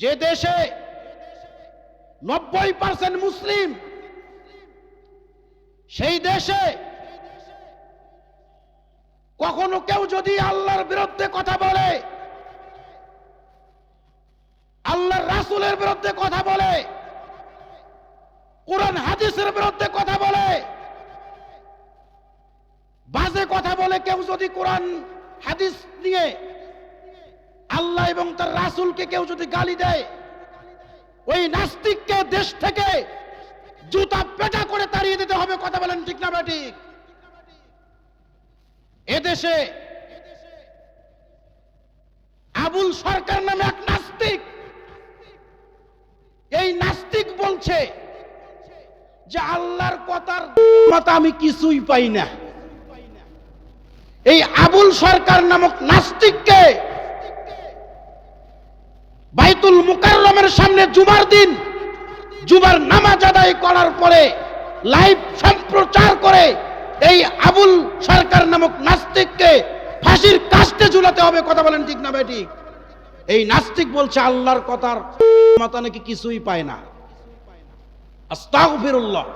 যে দেশে নব্বই পার্সেন্ট মুসলিম, সেই দেশে কখনো কেউ যদি আল্লাহর বিরুদ্ধে কথা বলে, আল্লাহর রাসূলের বিরুদ্ধে কথা বলে, কোরআন, হাদিসের বিরুদ্ধে কথা বলে, বাজে কথা বলে কেউ যদি কোরআন, হাদিস নিয়ে আল্লাহ এবং তার রাসূলকে কেউ যদি গালি দেয়, ওই নাস্তিককে দেশ থেকে জুতা পেটা করে তাড়িয়ে দিতে হবে, কথা বলেন ঠিক না ঠিক এদেশে আবুল সরকার নামে এক নাস্তিক, এই নাস্তিক বলছে যে আল্লাহর কথার মত আমি কিছুই পাই না। এই আবুল সরকার নামক নাস্তিককে মুকাররমের সামনে জুমার দিন, জুমার নামাজ আদায় করার পরে লাইভ সম্প্রচার করে এই আবুল সরকার নামক নাস্তিককে ফাঁসির কাস্টে ঝুলাতে হবে, কথা বলেন ঠিক না বেটি এই নাস্তিক বলছে আল্লাহর কথার মাথা নাকি কিছুই পায় না। আস্তাগফিরুল্লাহ।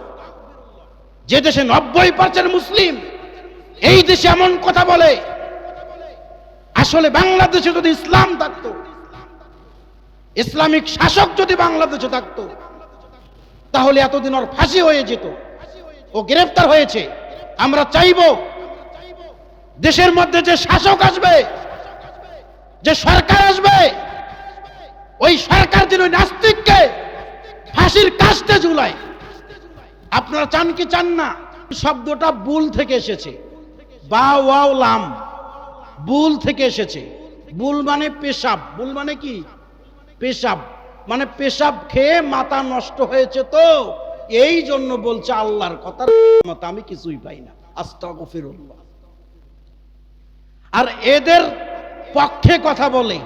যে দেশে নব্বই পার্সেন্ট মুসলিম, এই দেশে এমন কথা বলে, আসলে বাংলাদেশে যদি ইসলাম থাকতো ইসলামিক শাসক যদি বাংলাদেশে থাকতো, তাহলে এতদিন ওর ফাঁসি হয়ে যেত। ও গ্রেফতার হয়েছে। আমরা চাইব দেশের মধ্যে যে শাসক আসবে, যে সরকার আসবে, ওই সরকার যেন নাস্তিককে ফাঁসির কাস্তে ঝুলায়। আপনারা চান কি চান না? শব্দটা বুল থেকে এসেছে। বা ওয়াও লাম। বুল থেকে এসেছে। বুল মানে পেশাব। বুল মানে কি? পেশাব। মানে পেশাব খেয়ে মাথা নষ্ট হয়েছে তো। এই জন্য বলছে আল্লাহর কথার মতো আমি কিছুই পাই না। আস্তাগফিরুল্লাহ। আর এদের পক্ষে কথা বলে।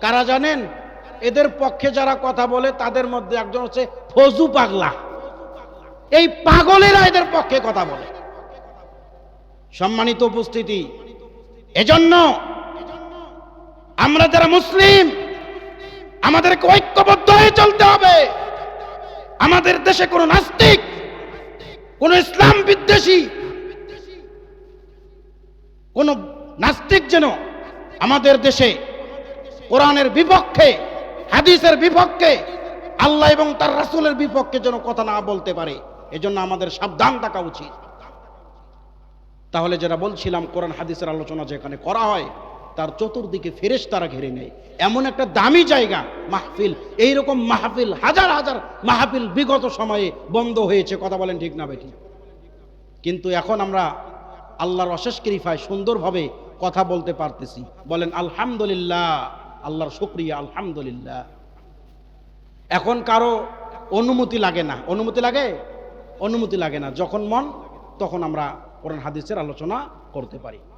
কারা জানেন? এদের পক্ষে যারা কথা বলে, তাদের মধ্যে একজন হচ্ছে ফজু পাগলা। এই পাগলেরা এদের পক্ষে কথা বলে। সম্মানিত উপস্থিতি। এজন্য আমরা যারা মুসলিম আমাদেরকে ঐক্যবদ্ধ হয়ে চলতে হবে। আমাদের দেশে কোনো নাস্তিক, কোন ইসলাম বিদ্বেষী, কোন নাস্তিক যেন আমাদের দেশে কোরআনের বিপক্ষে, হাদিসের বিপক্ষে, আল্লাহ এবং তার রাসূলের বিপক্ষে যেন কথা না বলতে পারে, এজন্য আমাদের সাবধান থাকা উচিত। তাহলে যেটা বলছিলাম, কোরআন, হাদিসের আলোচনা যেখানে করা হয় তার চতুর্দিকে ফেরেশ তারা ঘিরে নেয়। এমন একটা দামি জায়গা, মাহফিল। এইরকম মাহফিল হাজার হাজার মাহফিল বিগত সময়ে বন্ধ হয়েছে, কথা বলেন ঠিক না বেটি কিন্তু এখন আমরা আল্লাহর অশেষ কৃপায় সুন্দরভাবে কথা বলতে পারতেছি। বলেন, আলহামদুলিল্লাহ, আল্লাহর শুক্রিয়া, আলহামদুলিল্লাহ। এখন কারও অনুমতি লাগে না। অনুমতি লাগে? অনুমতি লাগে না। যখন মন, তখন আমরা কোরআন, হাদিসের আলোচনা করতে পারি।